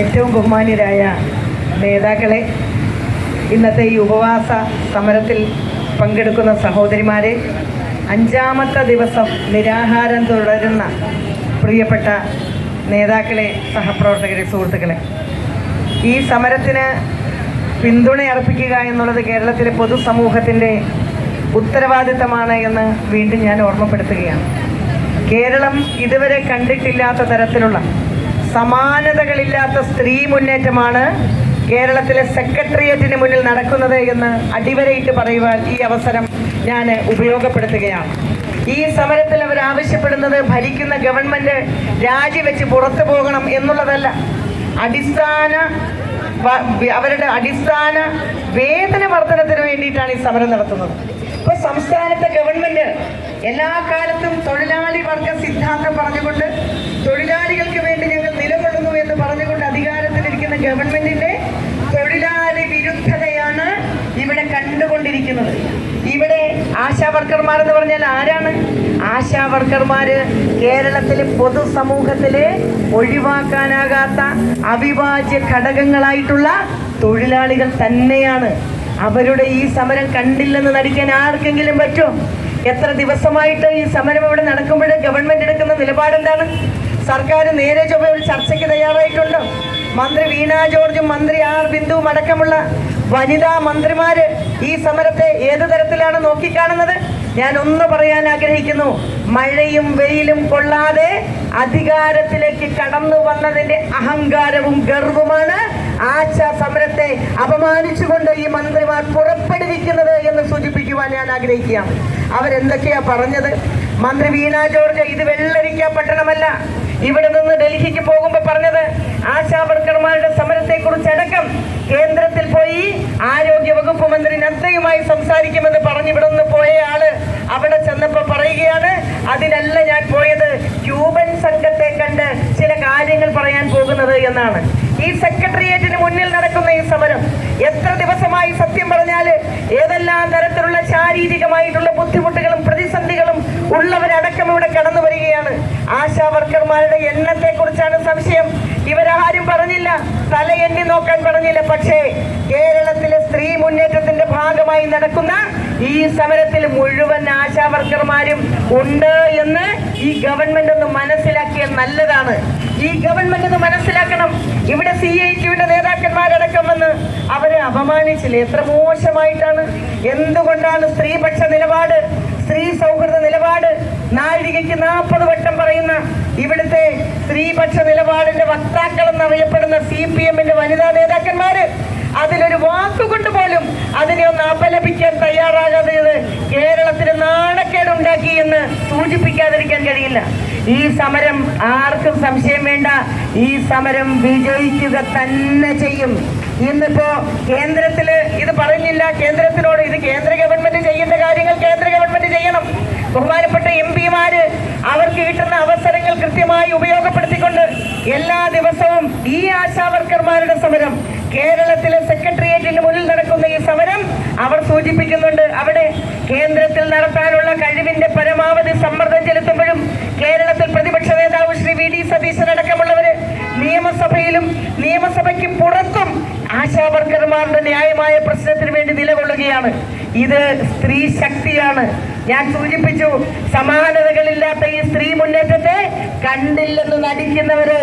ഏറ്റവും ബഹുമാന്യരായ നേതാക്കളെ ഇന്നത്തെ ഈ ഉപവാസ സമരത്തിൽ പങ്കെടുക്കുന്ന സഹോദരിമാരെ അഞ്ചാമത്തെ ദിവസം നിരാഹാരം തുടരുന്ന പ്രിയപ്പെട്ട നേതാക്കളെ സഹപ്രവർത്തകരെ സുഹൃത്തുക്കളെ. ഈ സമരത്തിന് പിന്തുണ അർപ്പിക്കുക എന്നുള്ളത് കേരളത്തിലെ പൊതുസമൂഹത്തിന്റെ ഉത്തരവാദിത്തമാണ് എന്ന് വീണ്ടും ഞാൻ ഓർമ്മപ്പെടുത്തുകയാണ്. കേരളം ഇതുവരെ കണ്ടിട്ടില്ലാത്ത തരത്തിലുള്ള സമാനതകളില്ലാത്ത സ്ത്രീ മുന്നേറ്റമാണ് കേരളത്തിലെ സെക്രട്ടേറിയറ്റിന് മുന്നിൽ നടക്കുന്നത് എന്ന് അടിവരയിട്ട് പറയുവാൻ ഈ അവസരം ഞാൻ ഉപയോഗപ്പെടുത്തുകയാണ്. ഈ സമരത്തിൽ അവർ ആവശ്യപ്പെടുന്നത് ഭരിക്കുന്ന ഗവൺമെന്റ് രാജിവെച്ച് പുറത്തു പോകണം എന്നുള്ളതല്ല. അടിസ്ഥാന അവരുടെ അടിസ്ഥാന വേതന വർധനത്തിന് വേണ്ടിയിട്ടാണ് ഈ സമരം നടത്തുന്നത്. ഇപ്പൊ സംസ്ഥാനത്തെ ഗവൺമെന്റ് എല്ലാ കാലത്തും തൊഴിലാളി വർഗ സിദ്ധാന്തം പറഞ്ഞുകൊണ്ട് തൊഴിലാളികൾക്ക് വേണ്ടി ഞങ്ങൾ നിലകൊള്ളുന്നു എന്ന് പറഞ്ഞുകൊണ്ട് അധികാരത്തിലിരിക്കുന്ന ഗവൺമെന്റിന്റെ തൊഴിലാളി വിരുദ്ധതയാണ് ഇവിടെ കണ്ടുകൊണ്ടിരിക്കുന്നത്. ഇവിടെ ആശാ വർക്കർമാർ എന്ന് പറഞ്ഞാൽ ആരാണ്? ആശാ വർക്കർമാര് കേരളത്തിലെ പൊതുസമൂഹത്തിലെ ഒഴിവാക്കാനാകാത്ത അവിഭാജ്യ ഘടകങ്ങളായിട്ടുള്ള തൊഴിലാളികൾ തന്നെയാണ്. അവരുടെ ഈ സമരം കണ്ടില്ലെന്ന് നടിക്കാൻ ആർക്കെങ്കിലും പറ്റും? എത്ര ദിവസമായിട്ട് ഈ സമരം ഇവിടെ നടക്കുമ്പോൾ ഗവൺമെന്റ് എടുക്കുന്ന നിലപാടെന്താണ്? സർക്കാർ നേരെ ചൊവ്വ ഒരു ചർച്ചയ്ക്ക് തയ്യാറായിട്ടുണ്ടോ. മന്ത്രി വീണ ജോർജും മന്ത്രി ആർ ബിന്ദുവും അടക്കമുള്ള വനിതാ മന്ത്രിമാര് ഈ സമരത്തെ ഏത് തരത്തിലാണ് നോക്കിക്കാണുന്നത്? ഞാൻ ഒന്ന് പറയാൻ ആഗ്രഹിക്കുന്നു. മഴയും വെയിലും കൊള്ളാതെ അധികാരത്തിലേക്ക് കടന്നു വന്നതിന്റെ അഹങ്കാരവും ഗർവുമാണ് ആശ സമരത്തെ അപമാനിച്ചുകൊണ്ട് ഈ മന്ത്രിമാർ പുറപ്പെടുവിക്കുന്നത് എന്ന് സൂചിപ്പിക്കുവാൻ ഞാൻ ആഗ്രഹിക്കുകയാണ്. അവരെന്തൊക്കെയാ പറഞ്ഞത്? മന്ത്രി വീണ ജോർജ് ഇത് വെള്ളരിക്ക പട്ടണമല്ല. ഇവിടെ നിന്ന് ഡൽഹിക്ക് പോകുമ്പോൾ പറഞ്ഞത് ആശാവർക്കർമാരുടെ സമരത്തെ കുറിച്ചടക്കം കേന്ദ്രത്തിൽ പോയി ആരോഗ്യ വകുപ്പ് മന്ത്രി നദ്ദയുമായി സംസാരിക്കുമെന്ന് പറഞ്ഞ് ഇവിടെ നിന്ന് പോയ ആൾ അവിടെ ചെന്നപ്പോ പറയുകയാണ് അതിനല്ല ഞാൻ പോയത്. ക്യൂബൻ സംഘത്തെ കണ്ട് ചില കാര്യങ്ങൾ പറയാൻ പോകുന്നത് എന്നാണ്. ഈ സെക്രട്ടേറിയറ്റിന് മുന്നിൽ നടക്കുന്ന ഈ സമരം എത്ര ദിവസമായി സത്യം പറഞ്ഞാൽ ഏതെല്ലാം തരത്തിലുള്ള ശാരീരികമായിട്ടുള്ള ബുദ്ധിമുട്ടുകളും പ്രതിസന്ധികളും ഉള്ളവരടക്കം ഇവിടെ കടന്നു വരികയാണ്. ആശാ വർക്കർമാരുടെ എണ്ണത്തെ കുറിച്ചാണ് സംശയം. ഇവരാരും പറഞ്ഞില്ല. തല എണ്ണി നോക്കാൻ പറഞ്ഞില്ല. പക്ഷേ കേരളത്തിലെ സ്ത്രീ മുന്നേറ്റത്തിന്റെ ഭാഗമായി നടക്കുന്ന ഈ സമരത്തിൽ മുഴുവൻ ആശാ വർക്കർമാരും ഉണ്ട് എന്ന് ഈ ഗവൺമെന്റ് ഒന്ന് മനസ്സിലാക്കിയ നല്ലതാണ്. ഈ ഗവൺമെന്റ് ഒന്ന് മനസ്സിലാക്കണം. ഇവിടെ സി ഐ ടിയുടെ നേതാക്കന്മാരടക്കം വന്ന് അവരെ അപമാനിച്ചില്ല? എത്ര മോശമായിട്ടാണ്. എന്തുകൊണ്ടാണ് സ്ത്രീപക്ഷ നിലപാട് സ്ത്രീ സൗഹൃദ നിലപാട് നാഴികയ്ക്ക് നാൽപ്പത് വട്ടം പറയുന്ന ഇവിടുത്തെ സ്ത്രീപക്ഷ നിലപാടിന്റെ വക്താക്കൾ എന്നറിയപ്പെടുന്ന സി പി എമ്മിന്റെ വനിതാ നേതാക്കന്മാര് അതിലൊരു വാക്കുകൊണ്ട് പോലും അതിനെ ഒന്ന് അപലപിക്കാൻ തയ്യാറാകാതെ കേരളത്തിന് നാണക്കേട് ഉണ്ടാക്കി എന്ന് സൂചിപ്പിക്കാതിരിക്കാൻ കഴിയില്ല. ഈ സമരം ആർക്കും സംശയം വേണ്ട. ഈ സമരം വിജയിക്കുക തന്നെ ചെയ്യും. ഇന്നിപ്പോ കേന്ദ്രത്തിൽ ഇത് പറഞ്ഞില്ല. കേന്ദ്രത്തിനോട് ഇത് കേന്ദ്ര ഗവൺമെന്റ് ചെയ്യേണ്ട കാര്യങ്ങൾ കേന്ദ്ര ഗവൺമെന്റ് ചെയ്യണം ബഹുമാനപ്പെട്ട എം പിമാര് അവർക്ക് കിട്ടുന്ന അവസരങ്ങൾ കൃത്യമായി ഉപയോഗപ്പെടുത്തിക്കൊണ്ട് എല്ലാ ദിവസവും ഈ ആശാവർക്കർമാരുടെ സമരം കേരളത്തിലെ സെക്രട്ടേറിയറ്റിന് മുന്നിൽ നടക്കുന്ന ഈ സമരം അവർ സൂചിപ്പിക്കുന്നുണ്ട്. അവിടെ കേന്ദ്രത്തിൽ നടത്താനുള്ള കഴിവിന്റെ പരമാവധി സമ്മർദ്ദം ചെലുത്തുമ്പോഴും കേരളത്തിൽ പ്രതിപക്ഷ നേതാവ് ശ്രീ വി ഡി സതീശൻ അടക്കമുള്ളവര് നിയമസഭയിലും നിയമസഭയ്ക്ക് പുറത്തും ആശാ വർക്കർമാരുടെ ന്യായമായ പ്രശ്നത്തിന് വേണ്ടി നിലകൊള്ളുകയാണ്. ഇത് സ്ത്രീ ശക്തിയാണ്. ഞാൻ സൂചിപ്പിച്ചു സമാനതകളില്ലാത്ത ഈ സ്ത്രീ മുന്നേറ്റത്തെ കണ്ടില്ലെന്ന് നടിക്കുന്നവര്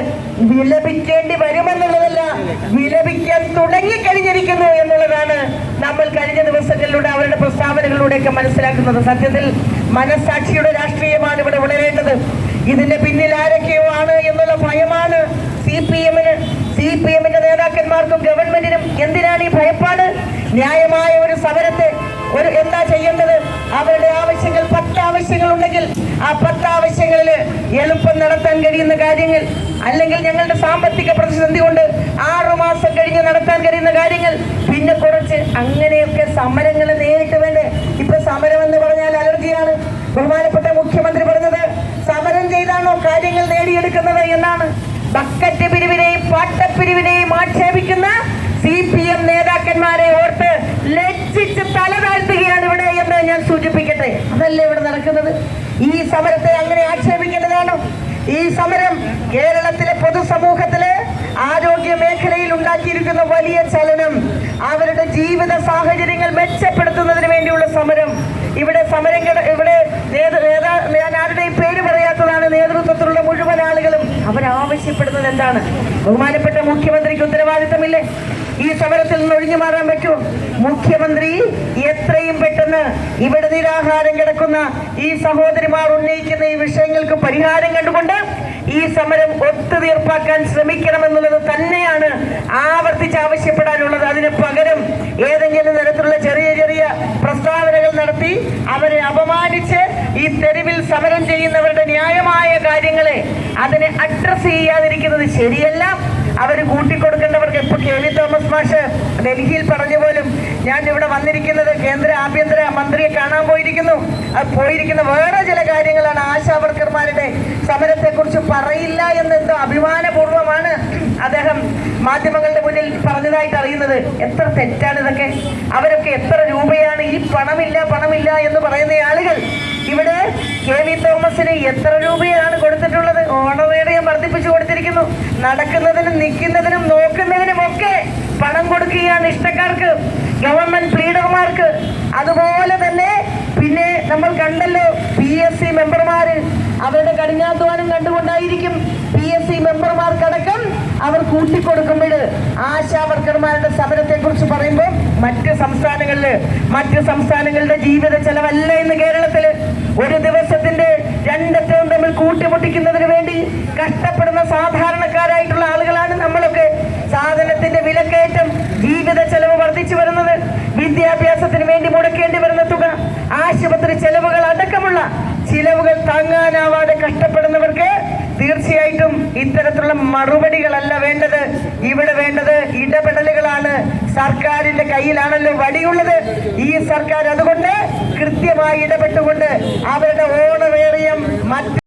വിലപിക്കേണ്ടി വരുമെന്നുള്ളതല്ല വിലപിക്കാൻ തുടങ്ങി കഴിഞ്ഞിരിക്കുന്നു എന്നുള്ളതാണ് നമ്മൾ കഴിഞ്ഞ ദിവസങ്ങളിലൂടെ അവരുടെ പ്രസ്താവനകളിലൂടെയൊക്കെ മനസ്സിലാക്കുന്നത്. സത്യത്തിൽ മനസാക്ഷിയുടെ രാഷ്ട്രീയമാണ് ഇവിടെ ഉണരേണ്ടത് ഇതിന്റെ പിന്നിൽ ആരൊക്കെയോ ആണ് എന്നുള്ള ഭയമാണ് സി പി എമ്മിന് നേതാക്കന്മാർക്കും ഗവൺമെന്റിനും എന്തിനാണ് ഈ ഭയപ്പാട്? ന്യായമായ ഒരു സമരത്തെ ഒരു എന്താ ചെയ്യേണ്ടത്? അവരുടെ ആവശ്യങ്ങൾ പത്ത് ആവശ്യങ്ങൾ ഉണ്ടെങ്കിൽ ആ പത്ത് ആവശ്യങ്ങളിൽ എളുപ്പം നടത്താൻ കഴിയുന്ന കാര്യങ്ങൾ അല്ലെങ്കിൽ ഞങ്ങളുടെ സാമ്പത്തിക പ്രതിസന്ധി കൊണ്ട് ആറു മാസം കഴിഞ്ഞ് നടത്താൻ കഴിയുന്ന കാര്യങ്ങൾ പിന്നെ കുറച്ച് അങ്ങനെയൊക്കെ സമരങ്ങൾ നേരിട്ട് വേണ്ടേ? ഇപ്പൊ സമരം എന്ന് പറഞ്ഞാൽ അലർജിയാണ്. ബഹുമാനപ്പെട്ട മുഖ്യമന്ത്രി പറഞ്ഞത് സമരം ചെയ്താണോ കാര്യങ്ങൾ നേടിയെടുക്കുന്നത് എന്നാണ്. ബക്കറ്റ് പിരിവിനെയും പാട്ടപ്പിരിവിനെയും ആക്ഷേപിക്കുന്ന സി പി എം നേതാക്കന്മാരെ ഓർത്ത് ലജ്ജിച്ച് തല താഴ്ത്തുകയാണ് ഇവിടെ എന്ന് ഞാൻ സൂചിപ്പിക്കട്ടെ. അതല്ലേ ഇവിടെ നടക്കുന്നത്? ഈ സമരത്തെ അങ്ങനെ ആക്ഷേപിക്കേണ്ടതാണോ ഈ സമരം കേരളത്തിലെ പൊതുസമൂഹത്തിലെ ആരോഗ്യ മേഖലയിൽ ഉണ്ടാക്കിയിരിക്കുന്ന വലിയ ചലനം അവരുടെ ജീവിത സാഹചര്യങ്ങൾ മെച്ചപ്പെടുത്തുന്നതിന് വേണ്ടിയുള്ള സമരം. ഇവിടെ സമരം ഇവിടെ അവരാവശ്യപ്പെടുന്നത് എന്താണ്? ബഹുമാനപ്പെട്ട മുഖ്യമന്ത്രിക്ക് ഉത്തരവാദിത്തമില്ലേ? ഈ സമരത്തിൽ നിന്ന് ഒഴിഞ്ഞു മാറാൻ പറ്റുമോ? മുഖ്യമന്ത്രി എത്രയും പെട്ടെന്ന് ഇവിടെ നിരാഹാരം കിടക്കുന്ന ഈ സഹോദരിമാർ ഉന്നയിക്കുന്ന ഈ വിഷയങ്ങൾക്ക് പരിഹാരം കണ്ടുകൊണ്ട് ഈ സമരം ഒത്തുതീർപ്പാക്കാൻ ശ്രമിക്കണമെന്നുള്ളത് തന്നെയാണ് ആവർത്തിച്ച് ആവശ്യപ്പെടാനുള്ളത്. അതിന് പകരം ഏതെങ്കിലും തരത്തിലുള്ള ചെറിയ ചെറിയ പ്രസ്താവനകൾ നടത്തി അവരെ അപമാനിച്ച് തെരുവിൽ സമരം ചെയ്യുന്നവരുടെ ന്യായമായ കാര്യങ്ങളെ അതിനെ അഡ്രസ് ചെയ്യാതിരിക്കുന്നത് ശരിയല്ല. അവർ കൂട്ടിക്കൊടുക്കേണ്ടവർക്ക് ഇപ്പൊ കെ വി തോമസ് മാഷ് ഡൽഹിയിൽ പറഞ്ഞ പോലും ഞാൻ ഇവിടെ വന്നിരിക്കുന്നത് കേന്ദ്ര ആഭ്യന്തര മന്ത്രിയെ കാണാൻ പോയിരിക്കുന്നു. പോയിരിക്കുന്ന വേറെ ചില കാര്യങ്ങളാണ് ആശാവർക്കർമാരുടെ സമരത്തെ സമരത്തെക്കുറിച്ച് പറയില്ല എന്നെന്തോ അഭിമാനപൂർവമാണ് അദ്ദേഹം മാധ്യമങ്ങളുടെ മുന്നിൽ പറഞ്ഞതായിട്ട് അറിയുന്നത്. എത്ര തെറ്റാണ് ഇതൊക്കെ? അവരൊക്കെ എത്ര രൂപയാണ്? ഈ പണമില്ല പണമില്ല എന്ന് പറയുന്ന ആളുകൾ ഇവിടെ കെ വി തോമസിന് എത്ര രൂപയാണ് കൊടുത്തിട്ടുള്ളത്? ഓണറേറിയം വർദ്ധിപ്പിച്ചു കൊടുത്തിരിക്കുന്നു. നടക്കുന്നതിനും നിൽക്കുന്നതിനും നോക്കുന്നതിനും ഒക്കെ പണം കൊടുക്കുകയാണ് ഇഷ്ടക്കാർക്ക് ഗവൺമെന്റ് ലീഡർമാർക്ക് അതുപോലെ തന്നെ പിന്നെ നമ്മൾ കണ്ടല്ലോ പി എസ് സി മെമ്പർമാര് അവരുടെ കഠിനാധ്വാനം കണ്ടുകൊണ്ടായിരിക്കും പി എസ് സി മെമ്പർമാർക്കടക്കം അവർ കൂട്ടിക്കൊടുക്കുമ്പോൾ ആശാ വർക്കർമാരുടെ സമരത്തെ കുറിച്ച് പറയുമ്പോൾ മറ്റ് സംസ്ഥാനങ്ങളിൽ മറ്റ് സംസ്ഥാനങ്ങളുടെ ജീവിത ചെലവല്ല ഇന്ന് കേരളത്തിൽ ഒരു ദിവസത്തിന്റെ രണ്ടറ്റവും തമ്മിൽ കൂട്ടിമുട്ടിക്കുന്നതിന് വേണ്ടി കഷ്ടപ്പെടുന്ന സാധാരണക്കാരായിട്ടുള്ള ആളുകളാണ് നമ്മളൊക്കെ. സാധനത്തിന്റെ വിലക്കയറ്റം ജീവിത ചെലവ് വർദ്ധിച്ചു വരുന്നത് വിദ്യാഭ്യാസത്തിന് വേണ്ടി മുടക്കേണ്ടി വരുന്ന തുക ആശുപത്രി ചെലവുകൾ അടക്കമുള്ള ചിലവുകൾ കഷ്ടപ്പെടുന്നവർക്ക് തീർച്ചയായിട്ടും ഇത്തരത്തിലുള്ള മറുപടികളല്ല വേണ്ടത്. ഇവിടെ വേണ്ടത് ഇടപെടലുകളാണ്. സർക്കാരിന്റെ കയ്യിലാണല്ലോ വടിയുള്ളത്. ഈ സർക്കാർ അതുകൊണ്ട് കൃത്യമായി ഇടപെട്ടുകൊണ്ട് അവരുടെ ഓണവേറിയം മറ്റ്